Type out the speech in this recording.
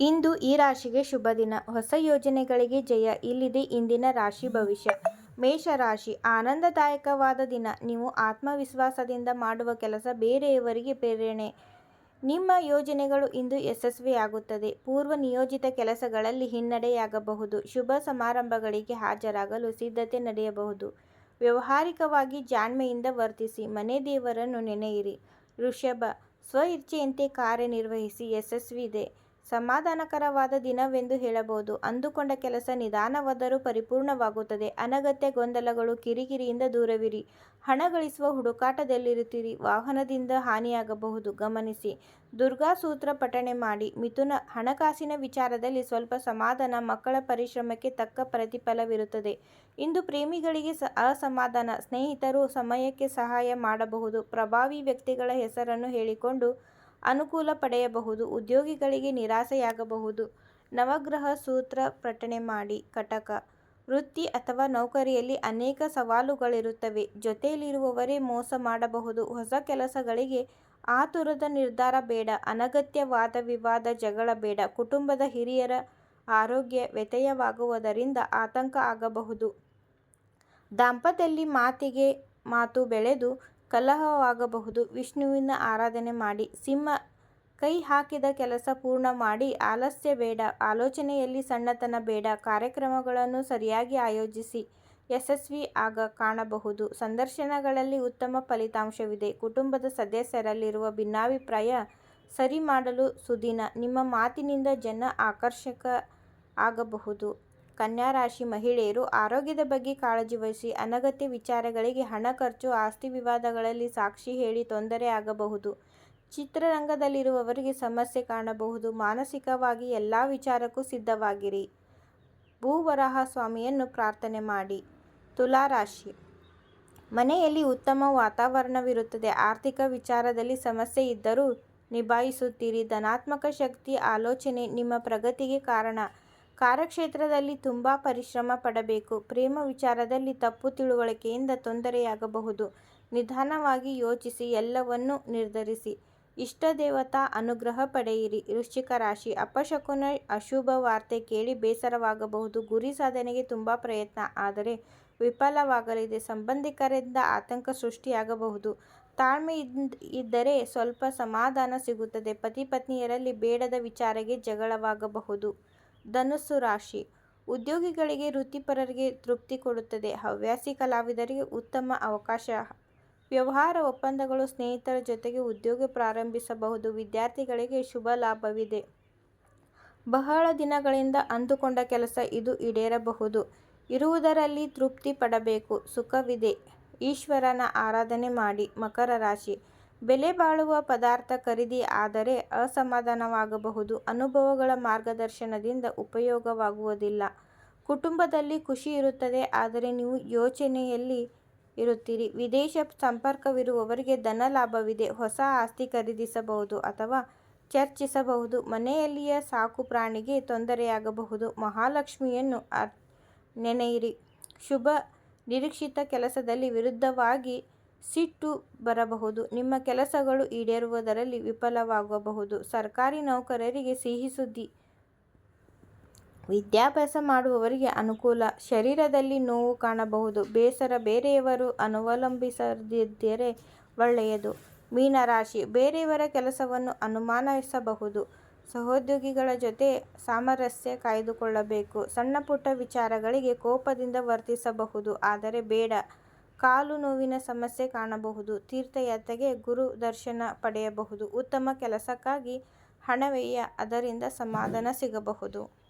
ಇಂದು ಈ ರಾಶಿಗೆ ಶುಭ ದಿನ. ಹೊಸ ಯೋಜನೆಗಳಿಗೆ ಜಯ. ಇಲ್ಲಿದೆ ಇಂದಿನ ರಾಶಿ ಭವಿಷ್ಯ. ಮೇಷರಾಶಿ, ಆನಂದದಾಯಕವಾದ ದಿನ. ನೀವು ಆತ್ಮವಿಶ್ವಾಸದಿಂದ ಮಾಡುವ ಕೆಲಸ ಬೇರೆಯವರಿಗೆ ಪ್ರೇರಣೆ. ನಿಮ್ಮ ಯೋಜನೆಗಳು ಇಂದು ಯಶಸ್ವಿಯಾಗುತ್ತದೆ. ಪೂರ್ವ ನಿಯೋಜಿತ ಕೆಲಸಗಳಲ್ಲಿ ಹಿನ್ನಡೆಯಾಗಬಹುದು. ಶುಭ ಸಮಾರಂಭಗಳಿಗೆ ಹಾಜರಾಗಲು ಸಿದ್ಧತೆ ನಡೆಯಬಹುದು. ವ್ಯವಹಾರಿಕವಾಗಿ ಜಾಣ್ಮೆಯಿಂದ ವರ್ತಿಸಿ. ಮನೆ ದೇವರನ್ನು ನೆನೆಯಿರಿ. ಋಷಭ ಸ್ವ ಇಚ್ಛೆಯಂತೆ ಕಾರ್ಯನಿರ್ವಹಿಸಿ. ಯಶಸ್ವಿದೆ. ಸಮಾಧಾನಕರವಾದ ದಿನವೆಂದು ಹೇಳಬಹುದು. ಅಂದುಕೊಂಡ ಕೆಲಸ ನಿಧಾನವಾದರೂ ಪರಿಪೂರ್ಣವಾಗುತ್ತದೆ. ಅನಗತ್ಯ ಗೊಂದಲಗಳು ಕಿರಿಕಿರಿಯಿಂದ ದೂರವಿರಿ. ಹಣ ಗಳಿಸುವ ಹುಡುಕಾಟದಲ್ಲಿರುತ್ತೀರಿ. ವಾಹನದಿಂದ ಹಾನಿಯಾಗಬಹುದು. ಗಮನಿಸಿ. ದುರ್ಗಾ ಸೂತ್ರ ಪಠಣೆ ಮಾಡಿ. ಮಿಥುನ ಹಣಕಾಸಿನ ವಿಚಾರದಲ್ಲಿ ಸ್ವಲ್ಪ ಸಮಾಧಾನ, ಮಕ್ಕಳ ಪರಿಶ್ರಮಕ್ಕೆ ತಕ್ಕ ಪ್ರತಿಫಲವಿರುತ್ತದೆ. ಇಂದು ಪ್ರೇಮಿಗಳಿಗೆ ಅಸಮಾಧಾನ. ಸ್ನೇಹಿತರು ಸಮಯಕ್ಕೆ ಸಹಾಯ ಮಾಡಬಹುದು. ಪ್ರಭಾವಿ ವ್ಯಕ್ತಿಗಳ ಹೆಸರನ್ನು ಹೇಳಿಕೊಂಡು ಅನುಕೂಲ ಪಡೆಯಬಹುದು, ಉದ್ಯೋಗಿಗಳಿಗೆ ನಿರಾಸೆಯಾಗಬಹುದು. ನವಗ್ರಹ ಸೂತ್ರ ಪಠಣೆ ಮಾಡಿ. ಕಟಕ. ವೃತ್ತಿ ಅಥವಾ ನೌಕರಿಯಲ್ಲಿ ಅನೇಕ ಸವಾಲುಗಳಿರುತ್ತವೆ. ಜೊತೆಯಲ್ಲಿರುವವರೇ ಮೋಸ ಮಾಡಬಹುದು. ಹೊಸ ಕೆಲಸಗಳಿಗೆ ಆತುರದ ನಿರ್ಧಾರ ಬೇಡ. ಅನಗತ್ಯವಾದ ವಿವಾದ, ಜಗಳ ಬೇಡ. ಕುಟುಂಬದ ಹಿರಿಯರ ಆರೋಗ್ಯ ವ್ಯತ್ಯಯವಾಗುವುದರಿಂದ ಆತಂಕ ಆಗಬಹುದು. ದಾಂಪತ್ಯದಲ್ಲಿ ಮಾತಿಗೆ ಮಾತು ಬೆಳೆದು ಕಲಹವಾಗಬಹುದು. ವಿಷ್ಣುವಿನ ಆರಾಧನೆ ಮಾಡಿ. ಸಿಂಹ ಕೈ ಹಾಕಿದ ಕೆಲಸ ಪೂರ್ಣ ಮಾಡಿ. ಆಲಸ್ಯ ಬೇಡ. ಆಲೋಚನೆಯಲ್ಲಿ ಸಣ್ಣತನ ಬೇಡ. ಕಾರ್ಯಕ್ರಮಗಳನ್ನು ಸರಿಯಾಗಿ ಆಯೋಜಿಸಿ. ಯಶಸ್ವಿ ಆಗ ಕಾಣಬಹುದು. ಸಂದರ್ಶನಗಳಲ್ಲಿ ಉತ್ತಮ ಫಲಿತಾಂಶವಿದೆ. ಕುಟುಂಬದ ಸದಸ್ಯರಲ್ಲಿರುವ ಭಿನ್ನಾಭಿಪ್ರಾಯ ಸರಿ ಮಾಡಲು ಸುದಿನ. ನಿಮ್ಮ ಮಾತಿನಿಂದ ಜನ ಆಕರ್ಷಕ ಆಗಬಹುದು. ಕನ್ಯಾ ರಾಶಿ ಮಹಿಳೆಯರು ಆರೋಗ್ಯದ ಬಗ್ಗೆ ಕಾಳಜಿ ವಹಿಸಿ ಅನಗತ್ಯ ವಿಚಾರಗಳಿಗೆ ಹಣ ಖರ್ಚು, ಆಸ್ತಿ ವಿವಾದಗಳಲ್ಲಿ ಸಾಕ್ಷಿ ಹೇಳಿ ತೊಂದರೆ ಆಗಬಹುದು. ಚಿತ್ರರಂಗದಲ್ಲಿರುವವರಿಗೆ ಸಮಸ್ಯೆ ಕಾಣಬಹುದು. ಮಾನಸಿಕವಾಗಿ ಎಲ್ಲ ವಿಚಾರಕ್ಕೂ ಸಿದ್ಧವಾಗಿರಿ. ಭೂವರಾಹ ಸ್ವಾಮಿಯನ್ನು ಪ್ರಾರ್ಥನೆ ಮಾಡಿ. ತುಲಾ ರಾಶಿ ಮನೆಯಲ್ಲಿ ಉತ್ತಮ ವಾತಾವರಣವಿರುತ್ತದೆ. ಆರ್ಥಿಕ ವಿಚಾರದಲ್ಲಿ ಸಮಸ್ಯೆ ಇದ್ದರೂ ನಿಭಾಯಿಸುತ್ತೀರಿ. ಧನಾತ್ಮಕ ಶಕ್ತಿ, ಆಲೋಚನೆ ನಿಮ್ಮ ಪ್ರಗತಿಗೆ ಕಾರಣ. ಕಾರ್ಯಕ್ಷೇತ್ರದಲ್ಲಿ ತುಂಬ ಪರಿಶ್ರಮ ಪಡಬೇಕು. ಪ್ರೇಮ ವಿಚಾರದಲ್ಲಿ ತಪ್ಪು ತಿಳುವಳಿಕೆಯಿಂದ ತೊಂದರೆಯಾಗಬಹುದು. ನಿಧಾನವಾಗಿ ಯೋಚಿಸಿ, ಎಲ್ಲವನ್ನೂ ನಿರ್ಧರಿಸಿ. ಇಷ್ಟ ದೇವತಾ, ಅನುಗ್ರಹ ಪಡೆಯಿರಿ. ವೃಶ್ಚಿಕ ರಾಶಿ ಅಪಶಕುನ ಅಶುಭ ವಾರ್ತೆ ಕೇಳಿ ಬೇಸರವಾಗಬಹುದು. ಗುರಿ ಸಾಧನೆಗೆ ತುಂಬ ಪ್ರಯತ್ನ, ಆದರೆ ವಿಫಲವಾಗಲಿದೆ. ಸಂಬಂಧಿಕರಿಂದ ಆತಂಕ ಸೃಷ್ಟಿಯಾಗಬಹುದು. ತಾಳ್ಮೆ ಇದ್ದರೆ ಸ್ವಲ್ಪ ಸಮಾಧಾನ ಸಿಗುತ್ತದೆ. ಪತಿ ಪತ್ನಿಯರಲ್ಲಿ ಬೇಡದ ವಿಚಾರಕ್ಕೆ ಜಗಳವಾಗಬಹುದು. ಧನುಸ್ಸು ರಾಶಿ. ಉದ್ಯೋಗಿಗಳಿಗೆ ವೃತ್ತಿಪರರಿಗೆ ತೃಪ್ತಿ ಕೊಡುತ್ತದೆ. ಹವ್ಯಾಸಿ ಕಲಾವಿದರಿಗೆ ಉತ್ತಮ ಅವಕಾಶ. ವ್ಯವಹಾರ ಒಪ್ಪಂದಗಳು ಸ್ನೇಹಿತರ ಜೊತೆಗೆ ಉದ್ಯೋಗ ಪ್ರಾರಂಭಿಸಬಹುದು. ವಿದ್ಯಾರ್ಥಿಗಳಿಗೆ ಶುಭ ಲಾಭವಿದೆ. ಬಹಳ ದಿನಗಳಿಂದ ಅಂದುಕೊಂಡ ಕೆಲಸ ಇದು ಈಡೇರಬಹುದು. ಇರುವುದರಲ್ಲಿ ತೃಪ್ತಿ ಪಡಬೇಕು. ಸುಖವಿದೆ. ಈಶ್ವರನ ಆರಾಧನೆ ಮಾಡಿ. ಮಕರ ರಾಶಿ. ಬೆಲೆ ಬಾಳುವ ಪದಾರ್ಥ ಖರೀದಿ ಆದರೆ ಅಸಮಾಧಾನವಾಗಬಹುದು. ಅನುಭವಗಳ ಮಾರ್ಗದರ್ಶನದಿಂದ ಉಪಯೋಗವಾಗುವುದಿಲ್ಲ. ಕುಟುಂಬದಲ್ಲಿ ಖುಷಿ ಇರುತ್ತದೆ, ಆದರೆ ನೀವು ಯೋಚನೆಯಲ್ಲಿ ಇರುತ್ತೀರಿ. ವಿದೇಶ ಸಂಪರ್ಕವಿರುವವರಿಗೆ ಧನ ಲಾಭವಿದೆ, ಹೊಸ ಆಸ್ತಿ ಖರೀದಿಸಬಹುದು ಅಥವಾ ಚರ್ಚಿಸಬಹುದು. ಮನೆಯಲ್ಲಿಯ ಸಾಕು ಪ್ರಾಣಿಗೆ ತೊಂದರೆಯಾಗಬಹುದು. ಮಹಾಲಕ್ಷ್ಮಿಯನ್ನು ನೆನೆಯಿರಿ. ಶುಭ ನಿರೀಕ್ಷಿತ ಕೆಲಸದಲ್ಲಿ ವಿರುದ್ಧವಾಗಿ ಸಿಟ್ಟು ಬರಬಹುದು. ನಿಮ್ಮ ಕೆಲಸಗಳು ಈಡೇರುವುದರಲ್ಲಿ ವಿಫಲವಾಗಬಹುದು. ಸರ್ಕಾರಿ ನೌಕರರಿಗೆ ಸಿಹಿ ಸುದ್ದಿ. ವಿದ್ಯಾಭ್ಯಾಸ ಮಾಡುವವರಿಗೆ ಅನುಕೂಲ. ಶರೀರದಲ್ಲಿ ನೋವು ಕಾಣಬಹುದು. ಬೇಸರ ಬೇರೆಯವರು ಅನುವಲಂಬಿಸದಿದ್ದರೆ ಒಳ್ಳೆಯದು. ಮೀನರಾಶಿ. ಬೇರೆಯವರ ಕೆಲಸವನ್ನು ಅನುಮಾನಿಸಬಹುದು. ಸಹೋದ್ಯೋಗಿಗಳ ಜೊತೆ ಸಾಮರಸ್ಯ ಕಾಯ್ದುಕೊಳ್ಳಬೇಕು. ಸಣ್ಣಪುಟ್ಟ ವಿಚಾರಗಳಿಗೆ ಕೋಪದಿಂದ ವರ್ತಿಸಬಹುದು. ಆದರೆ ಬೇಡ. ಕಾಲು ನೋವಿನ ಸಮಸ್ಯೆ ಕಾಣಬಹುದು. ತೀರ್ಥಯಾತ್ರೆಗೆ ಗುರು ದರ್ಶನ ಪಡೆಯಬಹುದು. ಉತ್ತಮ ಕೆಲಸಕ್ಕಾಗಿ ಹಣ ವ್ಯಯ ಅದರಿಂದ ಸಮಾಧಾನ ಸಿಗಬಹುದು.